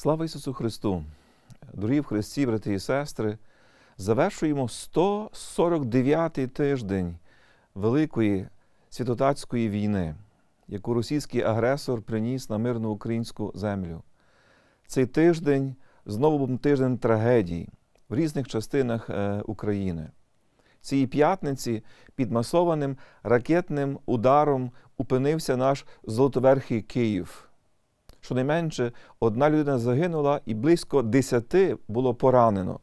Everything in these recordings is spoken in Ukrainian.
Слава Ісусу Христу! Дорогі в Христі, брати і сестри, завершуємо 149-й тиждень Великої святотатської війни, яку російський агресор приніс на мирну українську землю. Цей тиждень знову був тиждень трагедій в різних частинах е, України. Цієї п'ятниці під масованим ракетним ударом опинився наш золотоверхий Київ. Щонайменше одна людина загинула і близько десяти було поранено.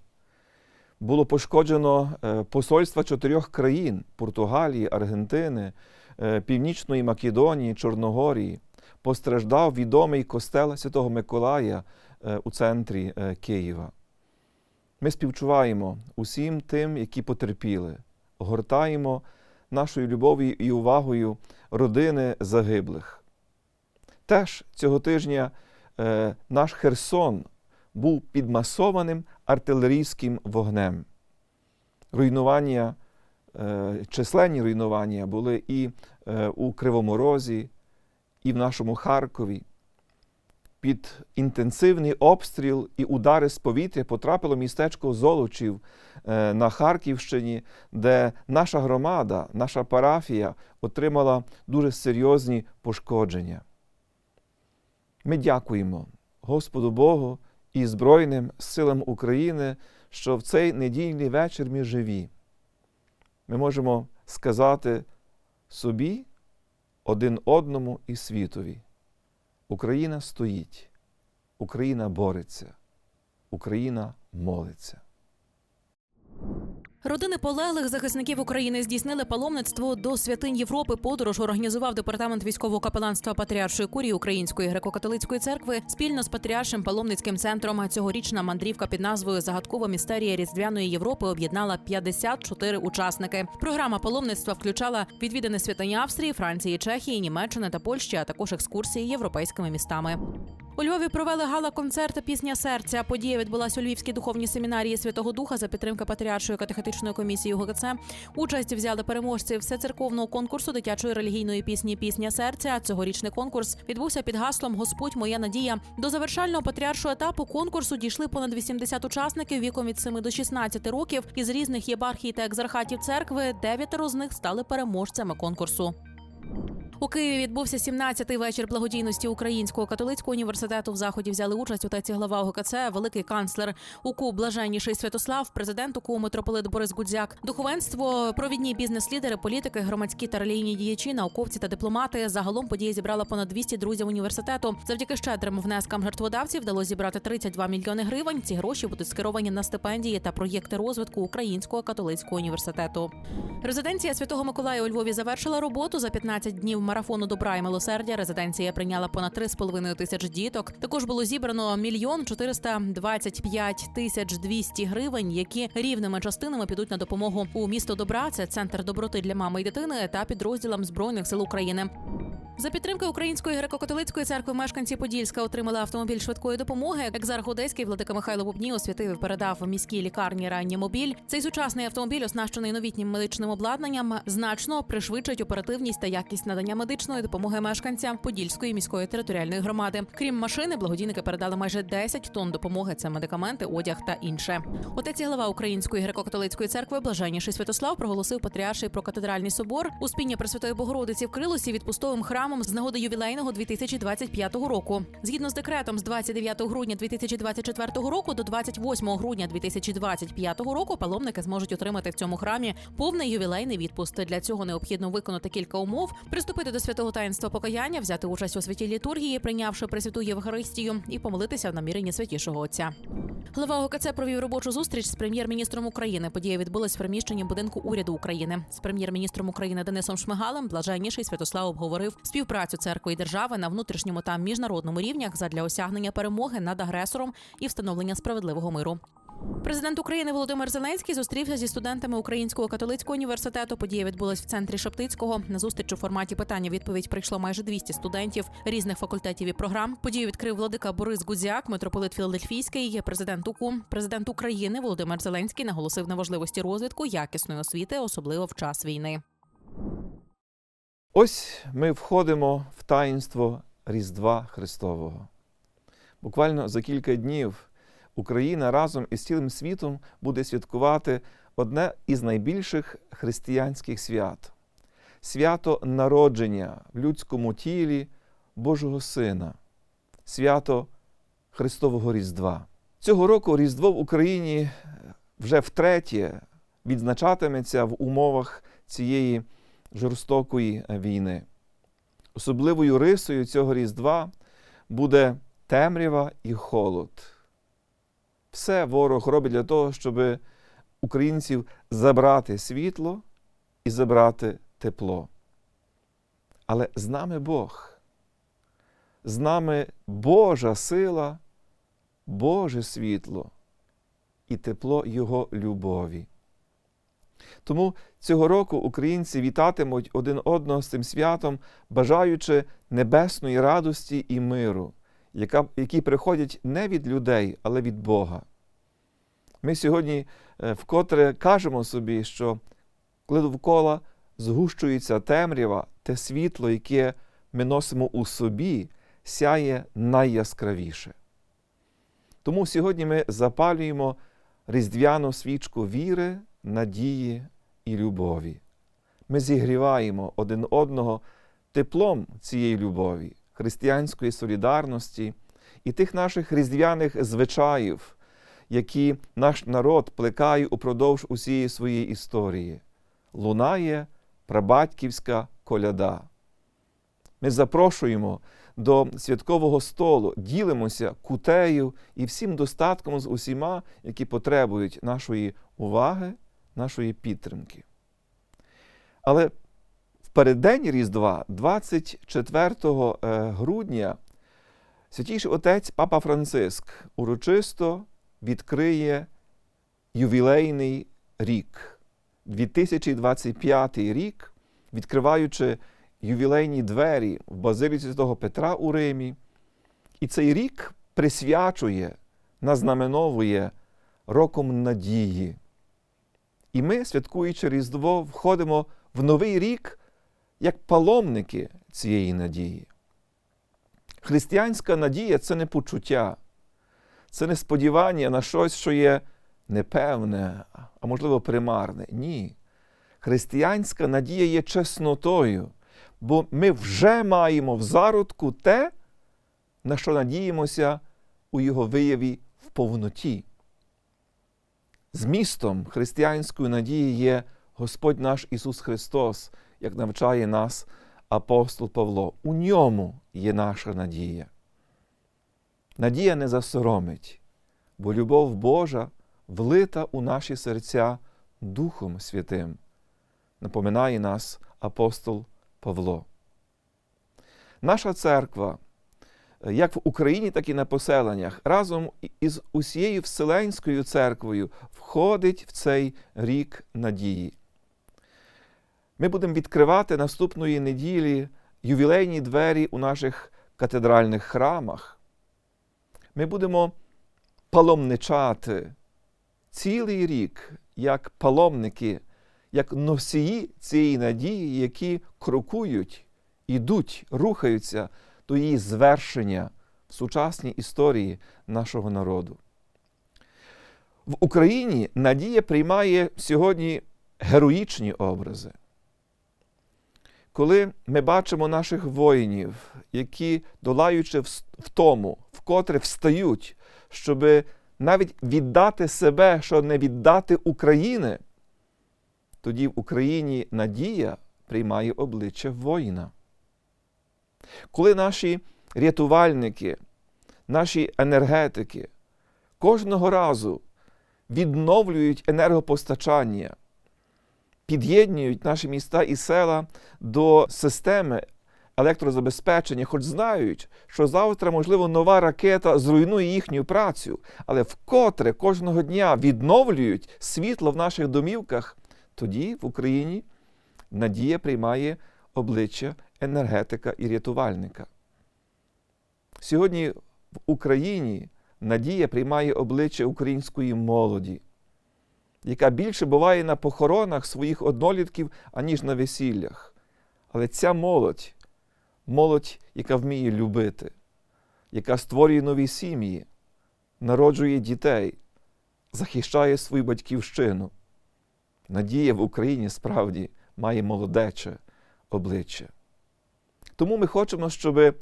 Було пошкоджено е, посольства чотирьох країн Португалії, Аргентини, е, Північної Македонії, Чорногорії. Постраждав відомий костел Святого Миколая е, у центрі Києва. Ми співчуваємо усім тим, які потерпіли, гортаємо нашою любов'ю і увагою родини загиблих. Теж цього тижня е, наш Херсон був підмасованим артилерійським вогнем. Руйнування, е, численні руйнування були і е, у Кривому Розі, і в нашому Харкові. Під інтенсивний обстріл і удари з повітря потрапило містечко Золочів е, на Харківщині, де наша громада, наша парафія отримала дуже серйозні пошкодження. Ми дякуємо Господу Богу і Збройним силам України, що в цей недільний вечір ми живі. Ми можемо сказати собі, один одному і світові. Україна стоїть, Україна бореться, Україна молиться. Родини полеглих захисників України здійснили паломництво до святинь Європи. Подорож організував департамент військового капеланства Патріаршої курії Української греко-католицької церкви спільно з патріаршим паломницьким центром. Цьогорічна мандрівка під назвою Загадкова містерія Різдвяної Європи об'єднала 54 учасники. Програма паломництва включала відвідини святині Австрії, Франції, Чехії, Німеччини та Польщі, а також екскурсії європейськими містами. У Львові провели гала-концерт Пісня серця. Подія відбулася у Львівській духовній семінарії Святого Духа за підтримки Патріаршої катехетичної комісії УГКЦ. Участь взяли переможці всецерковного конкурсу дитячої релігійної пісні Пісня серця. Цьогорічний конкурс відбувся під гаслом Господь моя надія. До завершального патріаршого етапу конкурсу дійшли понад 80 учасників віком від 7 до 16 років із різних єпархій та екзархатів церкви. Дев'ятеро з них стали переможцями конкурсу. У Києві відбувся 17-й вечір благодійності Українського католицького університету. В заході взяли участь таці глава УКЦ, великий канцлер УКУ Блаженніший Святослав, президент УКУ митрополит Борис Гудзяк, духовенство, провідні бізнес-лідери, політики, громадські та релігійні діячі, науковці та дипломати. Загалом подія зібрала понад 200 друзів університету. Завдяки щедрим внескам жертводавців вдалося зібрати 32 мільйони гривень. Ці гроші будуть скеровані на стипендії та проєкти розвитку Українського католицького університету. Резиденція Святого Миколая у Львові завершила роботу за 15 днів марафону добра і милосердя. Резиденція прийняла понад 3,5 тисяч діток. Також було зібрано мільйон 425 тисяч 200 гривень, які рівними частинами підуть на допомогу у місто добра. Це центр доброти для мами і дитини та підрозділам збройних сил України. За підтримки Української греко-католицької церкви мешканці Подільська отримали автомобіль швидкої допомоги. Екзарх Одеський владика Михайло Бубні освятив і передав міській лікарні ранньомобіль. Цей сучасний автомобіль, оснащений новітнім медичним обладнанням, значно пришвидшить оперативність та якість надання медичної допомоги мешканцям Подільської міської територіальної громади. Крім машини, благодійники передали майже 10 тонн допомоги. Це медикаменти, одяг та інше. Отець і глава Української греко-католицької церкви Блаженніший Святослав проголосив патріарший про катедральний собор у спінні Пресвятої Богородиці в Крилосі відпустовим храмом з нагоди ювілейного 2025 року. Згідно з декретом з 29 грудня 2024 року до 28 грудня 2025 року паломники зможуть отримати в цьому храмі повний ювілейний відпуск. Для цього необхідно виконати кілька умов, приступити до святого таїнства покаяння, взяти участь у святій літургії, прийнявши Пресвяту Євхаристію, і помолитися в наміренні святішого отця. Глава ОКЦ провів робочу зустріч з прем'єр-міністром України. Подія відбулась в приміщенні будинку уряду України. З прем'єр-міністром України Денисом Шмигалем блаженніший Святослав обговорив співпрацю церкви і держави на внутрішньому та міжнародному рівнях задля осягнення перемоги над агресором і встановлення справедливого миру. Президент України Володимир Зеленський зустрівся зі студентами Українського католицького університету. Подія відбулась в центрі Шептицького. На зустріч у форматі питання-відповідь прийшло майже 200 студентів різних факультетів і програм. Подію відкрив владика Борис Гудзяк, митрополит Філадельфійський, є президент УКУ. Президент України Володимир Зеленський наголосив на важливості розвитку якісної освіти, особливо в час війни. Ось ми входимо в таїнство Різдва Христового. Буквально за кілька днів Україна разом із цілим світом буде святкувати одне із найбільших християнських свят свято народження в людському тілі Божого Сина, свято Христового Різдва. Цього року Різдво в Україні вже втретє відзначатиметься в умовах цієї жорстокої війни. Особливою рисою цього Різдва буде темрява і холод. Все ворог робить для того, щоб українців забрати світло і забрати тепло. Але з нами Бог, з нами Божа сила, Боже світло і тепло Його любові. Тому цього року українці вітатимуть один одного з цим святом, бажаючи небесної радості і миру, яка, які приходять не від людей, але від Бога. Ми сьогодні е, вкотре кажемо собі, що коли довкола згущується темрява, те світло, яке ми носимо у собі, сяє найяскравіше. Тому сьогодні ми запалюємо різдвяну свічку віри, надії і любові. Ми зігріваємо один одного теплом цієї любові, християнської солідарності і тих наших різдвяних звичаїв, які наш народ плекає упродовж усієї своєї історії. Лунає прабатьківська коляда. Ми запрошуємо до святкового столу, ділимося кутею і всім достатком з усіма, які потребують нашої уваги, нашої підтримки. Але в переддень Різдва, 24 грудня, святійший отець Папа Франциск урочисто відкриє ювілейний рік, 2025 рік, відкриваючи ювілейні двері в Базиліці Святого Петра у Римі. І цей рік присвячує, назнаменовує роком надії. І ми, святкуючи Різдво, входимо в новий рік як паломники цієї надії. Християнська надія це не почуття, це не сподівання на щось, що є непевне, а можливо примарне. Ні. Християнська надія є чеснотою, бо ми вже маємо в зародку те, на що надіємося у його вияві в повноті. Змістом християнської надії є Господь наш Ісус Христос, як навчає нас апостол Павло. У ньому є наша надія. Надія не засоромить, бо любов Божа влита у наші серця Духом Святим, напоминає нас апостол Павло. Наша церква, як в Україні, так і на поселеннях, разом із усією Вселенською церквою входить в цей рік надії. Ми будемо відкривати наступної неділі ювілейні двері у наших катедральних храмах. Ми будемо паломничати цілий рік, як паломники, як носії цієї надії, які крокують, ідуть, рухаються до її звершення в сучасній історії нашого народу. В Україні надія приймає сьогодні героїчні образи. Коли ми бачимо наших воїнів, які, долаючи втому, вкотре встають, щоб навіть віддати себе, що не віддати України, тоді в Україні надія приймає обличчя воїна. Коли наші рятувальники, наші енергетики кожного разу відновлюють енергопостачання, під'єднують наші міста і села до системи електрозабезпечення, хоч знають, що завтра, можливо, нова ракета зруйнує їхню працю, але вкотре кожного дня відновлюють світло в наших домівках, тоді в Україні надія приймає обличчя енергетика і рятувальника. Сьогодні в Україні надія приймає обличчя української молоді, яка більше буває на похоронах своїх однолітків, аніж на весіллях. Але ця молодь молодь, яка вміє любити, яка створює нові сім'ї, народжує дітей, захищає свою батьківщину. Надія в Україні справді має молодече обличчя. Тому ми хочемо, щоб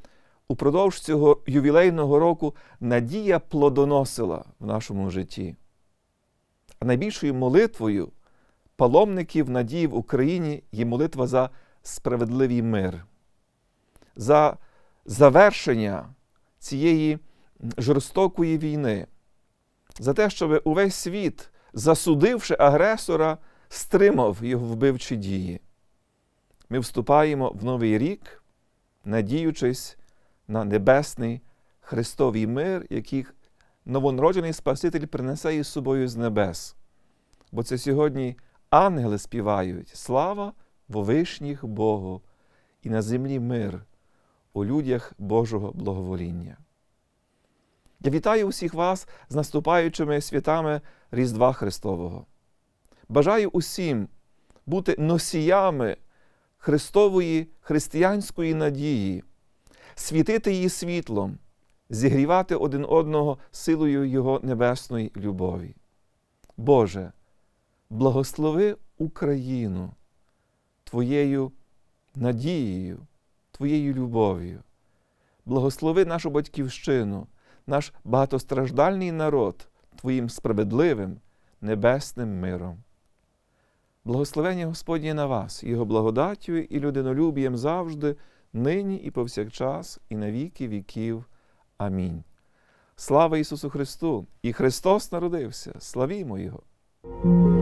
упродовж цього ювілейного року надія плодоносила в нашому житті. А найбільшою молитвою паломників надії в Україні є молитва за справедливий мир, за завершення цієї жорстокої війни, за те, щоб увесь світ, засудивши агресора, стримав його вбивчі дії. Ми вступаємо в новий рік, надіючись на небесний Христовий мир, який новонароджений Спаситель принесе із собою з небес. Бо це сьогодні ангели співають слава во вишніх Богу і на землі мир у людях Божого благовоління. Я вітаю усіх вас з наступаючими святами Різдва Христового. Бажаю усім бути носіями Христової християнської надії, світити її світлом, зігрівати один одного силою Його небесної любові. Боже, благослови Україну Твоєю надією, Твоєю любов'ю. Благослови нашу батьківщину, наш багатостраждальний народ Твоїм справедливим небесним миром. Благословення Господнє на вас, Його благодаттю і людинолюбієм завжди, нині і повсякчас, і на віки віків. Амінь. Слава Ісусу Христу! І Христос народився! Славімо Його!